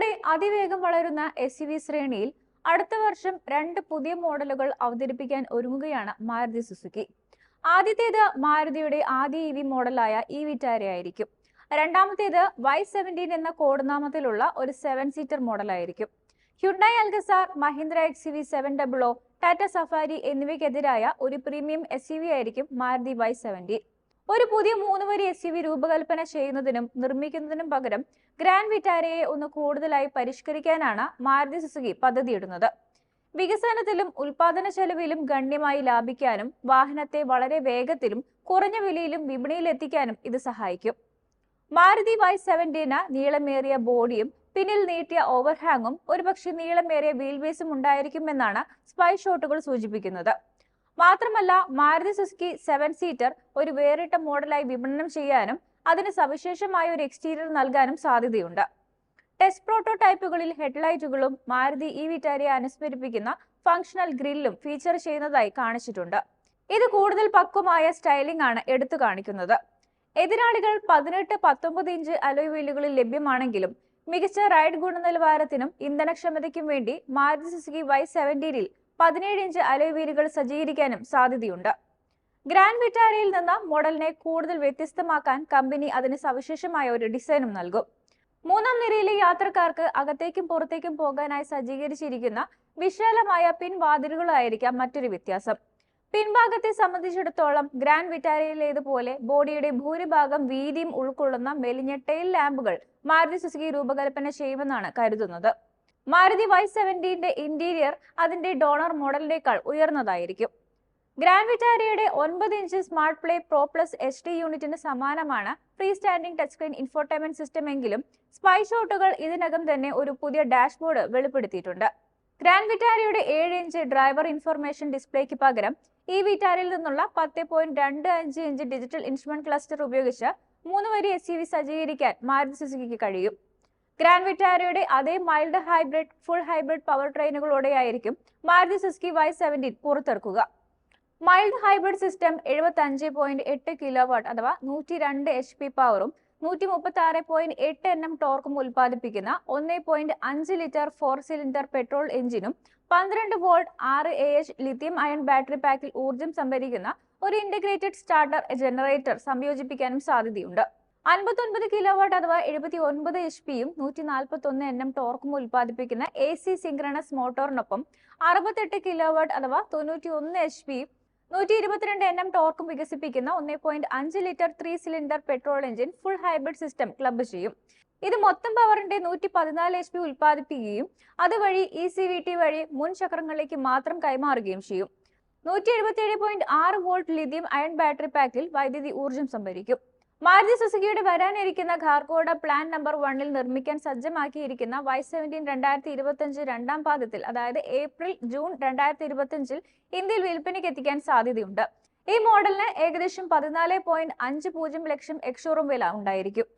ഇന്ത്യയുടെ അതിവേഗം വളരുന്ന എസ് യു ശ്രേണിയിൽ അടുത്ത വർഷം രണ്ട് പുതിയ മോഡലുകൾ അവതരിപ്പിക്കാൻ ഒരുങ്ങുകയാണ് മാരുതി സുസുക്കി. ആദ്യത്തേത് മാരുതിയുടെ ആദ്യ ഇ വി മോഡലായ ഇ വിറ്റാരയായിരിക്കും രണ്ടാമത്തേത് വൈ സെവന്റീൻ എന്ന കോഡ്നാമത്തിലുള്ള ഒരു seven seater മോഡലായിരിക്കും. Hyundai Alcazar Mahindra X V seven double O Tata Safari എന്നിവയ്ക്കെതിരായ ഒരു പ്രീമിയം എസ് ആയിരിക്കും മാരുതി വൈ സെവന്റീൻ ഒരു പുതിയ മൂന്ന് വരി എസ് യു വി രൂപകൽപ്പന ചെയ്യുന്നതിനും നിർമ്മിക്കുന്നതിനും പകരം ഗ്രാൻഡ് വിറ്റാരയെ ഒന്ന് കൂടുതലായി പരിഷ്കരിക്കാനാണ് മാരുതി സുസുക്കി പദ്ധതിയിടുന്നത്. വികസനത്തിലും ഉൽപാദന ചെലവിലും ഗണ്യമായി ലാഭിക്കാനും വാഹനത്തെ വളരെ വേഗത്തിലും കുറഞ്ഞ വിലയിലും വിപണിയിൽ എത്തിക്കാനും ഇത് സഹായിക്കും. മാരുതി വൈ സെവന്റീന് നീളമേറിയ ബോഡിയും പിന്നിൽ നീട്ടിയ ഓവർഹാങ്ങും ഒരുപക്ഷെ നീളമേറിയ വീൽ ബേസും ഉണ്ടായിരിക്കുമെന്നാണ് സ്പൈ ഷോട്ടുകൾ സൂചിപ്പിക്കുന്നത്. മാത്രമല്ല മാരുതി സുസുക്കി സെവൻ സീറ്റർ ഒരു വേറിട്ട മോഡലായി വിപണനം ചെയ്യാനും അതിന് സവിശേഷമായ ഒരു എക്സ്റ്റീരിയർ നൽകാനും സാധ്യതയുണ്ട്. ടെസ്റ്റ് പ്രോട്ടോടൈപ്പുകളിൽ ഹെഡ്ലൈറ്റുകളും മാരുതി ഇ വിറ്റാരിയെ അനുസ്മരിപ്പിക്കുന്ന ഫംഗ്ഷണൽ ഗ്രില്ലും ഫീച്ചർ ചെയ്യുന്നതായി കാണിച്ചിട്ടുണ്ട്. ഇത് കൂടുതൽ പക്വമായ സ്റ്റൈലിംഗ് ആണ് എടുത്തു കാണിക്കുന്നത്. എതിരാളികൾ പതിനെട്ട് പത്തൊമ്പത് ഇഞ്ച് അലോയ് വീലുകളിൽ ലഭ്യമാണെങ്കിലും മികച്ച റൈഡ് ഗുണനിലവാരത്തിനും ഇന്ധനക്ഷമതയ്ക്കും വേണ്ടി മാരുതി സുസുക്കി വൈ സെവന്റീനിൽ പതിനേഴ് ഇഞ്ച് അലോയ് വീലുകൾ സജ്ജീകരിക്കാനും സാധ്യതയുണ്ട്. ഗ്രാൻഡ് വിറ്റാരയിൽ നിന്ന് മോഡലിനെ കൂടുതൽ വ്യത്യസ്തമാക്കാൻ കമ്പനി അതിന് സവിശേഷമായ ഒരു ഡിസൈനും നൽകും. മൂന്നാം നിരയിലെ യാത്രക്കാർക്ക് അകത്തേക്കും പുറത്തേക്കും പോകാനായി സജ്ജീകരിച്ചിരിക്കുന്ന വിശാലമായ പിൻവാതിലുകളായിരിക്കാം മറ്റൊരു വ്യത്യാസം. പിൻഭാഗത്തെ സംബന്ധിച്ചിടത്തോളം ഗ്രാൻഡ് വിറ്റാരയിലേതുപോലെ ബോഡിയുടെ ഭൂരിഭാഗം വീതിയും ഉൾക്കൊള്ളുന്ന മെലിഞ്ഞ ടെയിൽ ലാമ്പുകൾ മാരുതി സുസുക്കി രൂപകൽപ്പന ചെയ്യുമെന്നാണ് കരുതുന്നത്. മാരുതി വൈ സെവന്റീന്റെ ഇന്റീരിയർ അതിന്റെ ഡോണർ മോഡലിനേക്കാൾ ഉയർന്നതായിരിക്കും. ഗ്രാൻഡ് വിറ്റാരിയയുടെ ഒൻപത് inch smart play pro plus H D യൂണിറ്റിന് സമാനമാണ് free standing touch screen infotainment system എങ്കിലും സ്പൈ ഷോട്ടുകൾ ഇതിനകം തന്നെ ഒരു പുതിയ ഡാഷ്ബോർഡ് വെളിപ്പെടുത്തിയിട്ടുണ്ട്. ഗ്രാൻഡ് വിറ്റാരിയുടെ ഏഴ് ഇഞ്ച് ഡ്രൈവർ ഇൻഫർമേഷൻ ഡിസ്പ്ലേക്ക് പകരം ഈ വിറ്റാരിയിൽ നിന്നുള്ള പത്ത് പോയിന്റ് രണ്ട് അഞ്ച് ഇഞ്ച് ഡിജിറ്റൽ ഇൻസ്ട്രുമെന്റ് ക്ലസ്റ്റർ ഉപയോഗിച്ച് മൂന്ന് വരി എസ് സജ്ജീകരിക്കാൻ മാരുതി സുസുക്കിക്ക് കഴിയും. ഗ്രാൻഡ് വിറ്റാരയുടെ അതേ mild hybrid full hybrid power ട്രെയിനുകളോടെയായിരിക്കും Maruti Suzuki Y seventeen പുറത്തിറക്കുക. മൈൽഡ് ഹൈബ്രിഡ് സിസ്റ്റം എഴുപത്തി അഞ്ച് പോയിന്റ് എട്ട് കിലോ വാട്ട് അഥവാ നൂറ്റി രണ്ട് എച്ച് പി പവറും നൂറ്റി മുപ്പത്തി ആറ് പോയിന്റ് എട്ട് എൻ എം ടോർക്കും ഉൽപ്പാദിപ്പിക്കുന്ന ഒന്ന് പോയിന്റ് അഞ്ച് ലിറ്റർ ഫോർ സിലിണ്ടർ പെട്രോൾ എഞ്ചിനും പന്ത്രണ്ട് വോൾട്ട് ആറ് A H lithium ion battery പാക്കിൽ ഊർജം സംഭരിക്കുന്ന ഒരു ഇന്റഗ്രേറ്റഡ് സ്റ്റാർട്ടർ ജനറേറ്റർ സംയോജിപ്പിക്കാനും സാധ്യതയുണ്ട്. അൻപത്തൊൻപത് കിലോ വാട്ട് അഥവാ എഴുപത്തി ഒൻപത് എച്ച് പിയും നൂറ്റി നാൽപ്പത്തി ഒന്ന് എൻ എം ടോർക്കും ഉൽപ്പാദിപ്പിക്കുന്ന എ സി സിംഗ്രണസ് മോട്ടോറിനൊപ്പം അറുപത്തെട്ട് കിലോ വാട്ട് അഥവാ തൊണ്ണൂറ്റി ഒന്ന് എച്ച് പിയും നൂറ്റി ഇരുപത്തിരണ്ട് എൻ എം ടോർക്കും വികസിപ്പിക്കുന്ന ഒന്നേ പോയിന്റ് അഞ്ച് litre three cylinder petrol engine full hybrid system club ചെയ്യും. ഇത് മൊത്തം പവറിന്റെ നൂറ്റി പതിനാല് എച്ച് പി ഉൽപ്പാദിപ്പിക്കുകയും അതുവഴി ഇ സി വി ടി വഴി മുൻ ചക്രങ്ങളിലേക്ക് മാത്രം കൈമാറുകയും ചെയ്യും. നൂറ്റി എഴുപത്തി ഏഴ് പോയിന്റ് ആറ് വോൾട്ട് ലിഥിയം അയൺ ബാറ്ററി പാക്കിൽ വൈദ്യുതി ഊർജം സംഭരിക്കും. മാരുതി സുസുക്കിയുടെ വരാനിരിക്കുന്ന ഖാർഗോഡ പ്ലാൻ നമ്പർ വണ്ണിൽ നിർമ്മിക്കാൻ സജ്ജമാക്കിയിരിക്കുന്ന വൈ സെവന്റീൻ രണ്ടായിരത്തി ഇരുപത്തിയഞ്ച് രണ്ടാം പാദത്തിൽ അതായത് ഏപ്രിൽ ജൂൺ രണ്ടായിരത്തി ഇരുപത്തിയഞ്ചിൽ ഇന്ത്യയിൽ വിൽപ്പനയ്ക്ക് എത്തിക്കാൻ സാധ്യതയുണ്ട്. ഈ മോഡലിന് ഏകദേശം പതിനാല് പോയിന്റ് അഞ്ച് പൂജ്യം ലക്ഷം വില ഉണ്ടായിരിക്കും.